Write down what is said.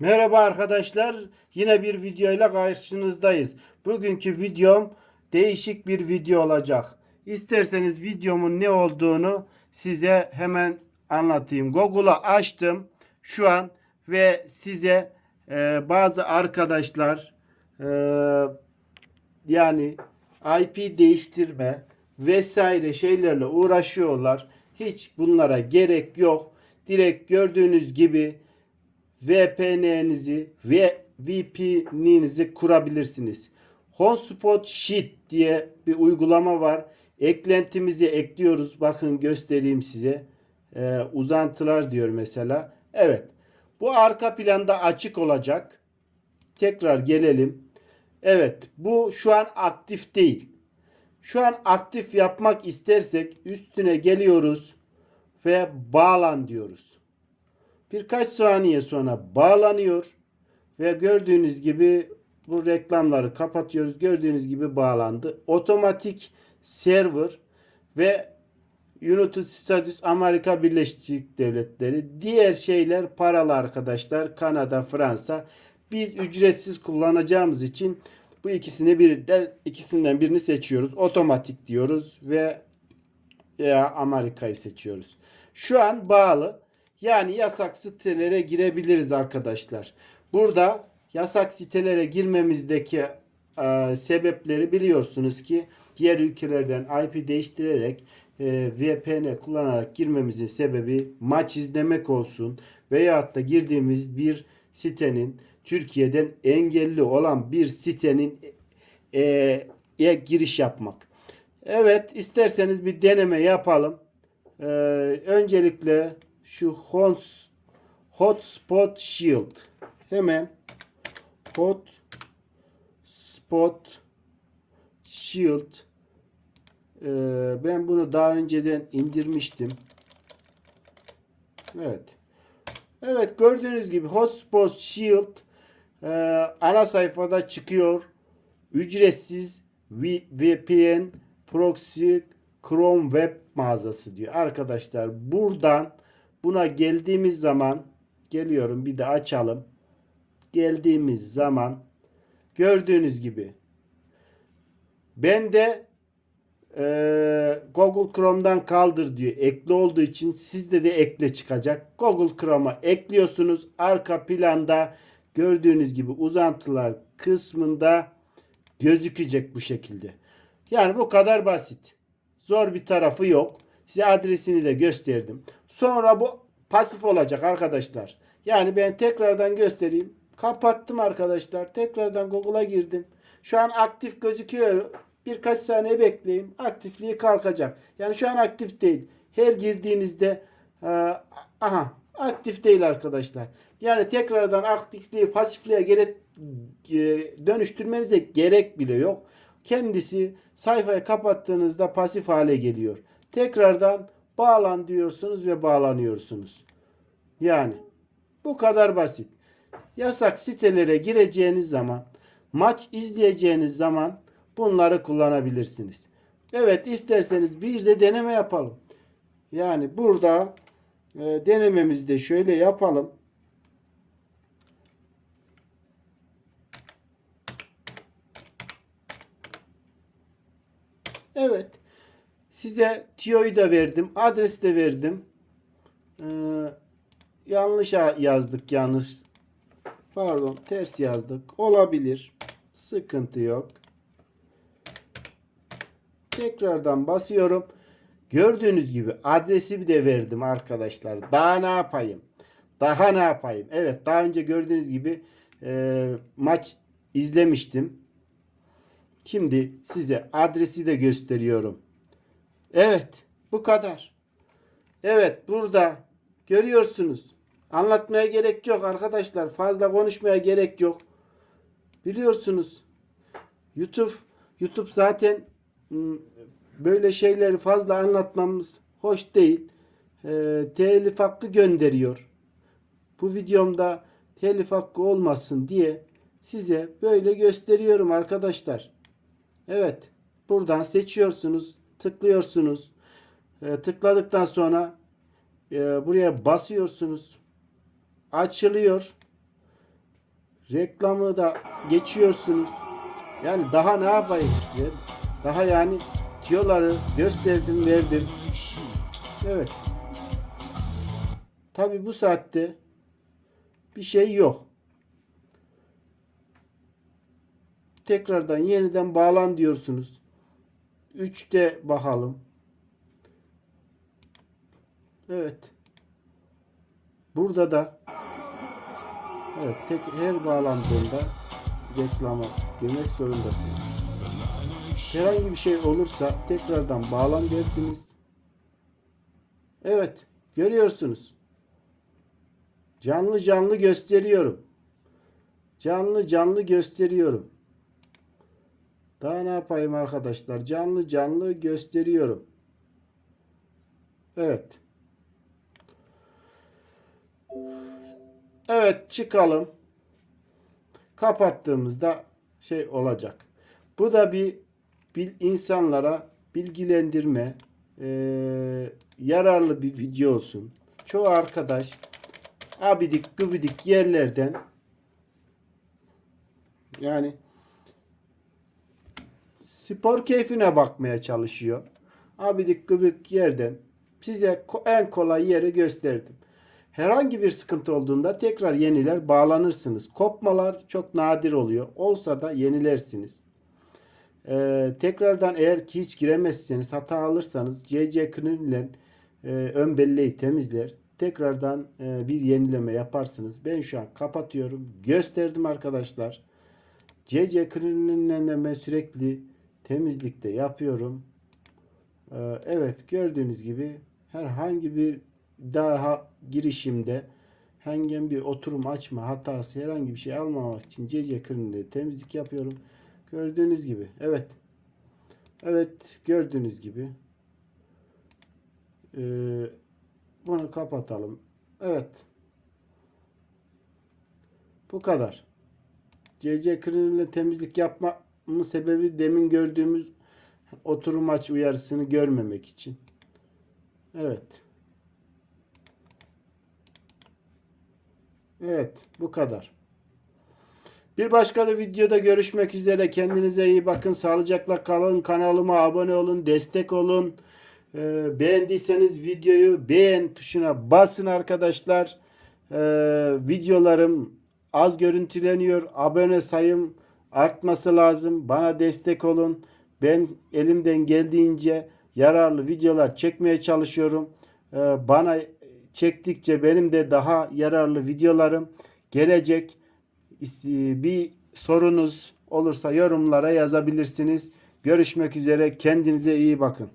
Merhaba arkadaşlar. Yine bir videoyla karşınızdayız. Bugünkü videom değişik bir video olacak. İsterseniz videomun ne olduğunu size hemen anlatayım. Google'u açtım şu an ve size e, bazı arkadaşlar e, yani IP değiştirme vesaire şeylerle uğraşıyorlar. Hiç bunlara gerek yok. Direkt gördüğünüz gibi VPN'nizi ve VPN'inizi kurabilirsiniz. Hotspot Sheet diye bir uygulama var. Eklentimizi ekliyoruz. Bakın göstereyim size. Ee, uzantılar diyor mesela. Evet. Bu arka planda açık olacak. Tekrar gelelim. Evet. Bu şu an aktif değil. Şu an aktif yapmak istersek üstüne geliyoruz ve bağlan diyoruz. Birkaç saniye sonra bağlanıyor ve gördüğünüz gibi bu reklamları kapatıyoruz. Gördüğünüz gibi bağlandı. Otomatik server ve United States Amerika Birleşik Devletleri diğer şeyler paralı arkadaşlar. Kanada, Fransa. Biz ücretsiz kullanacağımız için bu ikisini bir de ikisinden birini seçiyoruz. Otomatik diyoruz ve veya Amerika'yı seçiyoruz. Şu an bağlı. Yani yasak sitelere girebiliriz arkadaşlar. Burada yasak sitelere girmemizdeki e, sebepleri biliyorsunuz ki diğer ülkelerden IP değiştirerek e, VPN kullanarak girmemizin sebebi maç izlemek olsun veyahut da girdiğimiz bir sitenin Türkiye'den engelli olan bir sitenin e, e, giriş yapmak. Evet isterseniz bir deneme yapalım. Ee, öncelikle şu hot, Hotspot Shield. Hemen Hotspot Shield. Ee, ben bunu daha önceden indirmiştim. Evet. Evet gördüğünüz gibi Hotspot Shield e, ana sayfada çıkıyor. Ücretsiz VPN proxy Chrome web mağazası diyor. Arkadaşlar buradan buna geldiğimiz zaman geliyorum bir de açalım. Geldiğimiz zaman gördüğünüz gibi ben de e, Google Chrome'dan kaldır diyor. Ekli olduğu için sizde de ekle çıkacak. Google Chrome'a ekliyorsunuz. Arka planda gördüğünüz gibi uzantılar kısmında gözükecek bu şekilde. Yani bu kadar basit. Zor bir tarafı yok. Size adresini de gösterdim. Sonra bu pasif olacak arkadaşlar. Yani ben tekrardan göstereyim. Kapattım arkadaşlar. Tekrardan Google'a girdim. Şu an aktif gözüküyor. Birkaç saniye bekleyin. Aktifliği kalkacak. Yani şu an aktif değil. Her girdiğinizde e, aha aktif değil arkadaşlar. Yani tekrardan aktifliği pasifliğe gerek e, dönüştürmenize gerek bile yok. Kendisi sayfayı kapattığınızda pasif hale geliyor. Tekrardan bağlan diyorsunuz ve bağlanıyorsunuz. Yani bu kadar basit. Yasak sitelere gireceğiniz zaman, maç izleyeceğiniz zaman bunları kullanabilirsiniz. Evet isterseniz bir de deneme yapalım. Yani burada e, denememizi de şöyle yapalım. Evet. Size tiyoyu da verdim. Adresi de verdim. Ee, yanlış yazdık yanlış. Pardon ters yazdık. Olabilir. Sıkıntı yok. Tekrardan basıyorum. Gördüğünüz gibi adresi de verdim arkadaşlar. Daha ne yapayım? Daha ne yapayım? Evet daha önce gördüğünüz gibi e, maç izlemiştim. Şimdi size adresi de gösteriyorum. Evet, bu kadar. Evet, burada görüyorsunuz. Anlatmaya gerek yok arkadaşlar. Fazla konuşmaya gerek yok. Biliyorsunuz. YouTube YouTube zaten böyle şeyleri fazla anlatmamız hoş değil. E, telif hakkı gönderiyor. Bu videomda telif hakkı olmasın diye size böyle gösteriyorum arkadaşlar. Evet. Buradan seçiyorsunuz. Tıklıyorsunuz. E, tıkladıktan sonra e, buraya basıyorsunuz. Açılıyor. Reklamı da geçiyorsunuz. Yani daha ne yapayım size? Daha yani tiyoları gösterdim verdim. Evet. Tabi bu saatte bir şey yok. Tekrardan yeniden bağlan diyorsunuz. 3'te bakalım. Evet. Burada da evet tek her bağlandığında reklama girmek zorundasınız. Herhangi bir şey olursa tekrardan bağlan dersiniz. Evet, görüyorsunuz. Canlı canlı gösteriyorum. Canlı canlı gösteriyorum. Daha ne yapayım arkadaşlar? Canlı canlı gösteriyorum. Evet. Evet çıkalım. Kapattığımızda şey olacak. Bu da bir, bir insanlara bilgilendirme eee, yararlı bir video olsun. Çoğu arkadaş abidik gubidik yerlerden yani spor keyfine bakmaya çalışıyor. Abidik gubidik yerden size en kolay yeri gösterdim. Herhangi bir sıkıntı olduğunda tekrar yeniler bağlanırsınız. Kopmalar çok nadir oluyor. Olsa da yenilersiniz. Ee, tekrardan eğer ki hiç giremezseniz hata alırsanız CC ile e, ön belleği temizler. Tekrardan e, bir yenileme yaparsınız. Ben şu an kapatıyorum. Gösterdim arkadaşlar. CC ben sürekli temizlikte yapıyorum. Ee, evet gördüğünüz gibi herhangi bir daha girişimde herhangi bir oturum açma hatası herhangi bir şey almamak için CC Krill'le temizlik yapıyorum. Gördüğünüz gibi. Evet. Evet gördüğünüz gibi. Ee, bunu kapatalım. Evet. Bu kadar. CC Kremle temizlik yapmamın sebebi demin gördüğümüz oturum aç uyarısını görmemek için. Evet. Evet, bu kadar. Bir başka da videoda görüşmek üzere. Kendinize iyi bakın. Sağlıcakla kalın. Kanalıma abone olun. Destek olun. Ee, beğendiyseniz videoyu beğen tuşuna basın arkadaşlar. Ee, videolarım az görüntüleniyor. Abone sayım artması lazım. Bana destek olun. Ben elimden geldiğince yararlı videolar çekmeye çalışıyorum. Ee, bana çektikçe benim de daha yararlı videolarım gelecek. İs- Bir sorunuz olursa yorumlara yazabilirsiniz. Görüşmek üzere. Kendinize iyi bakın.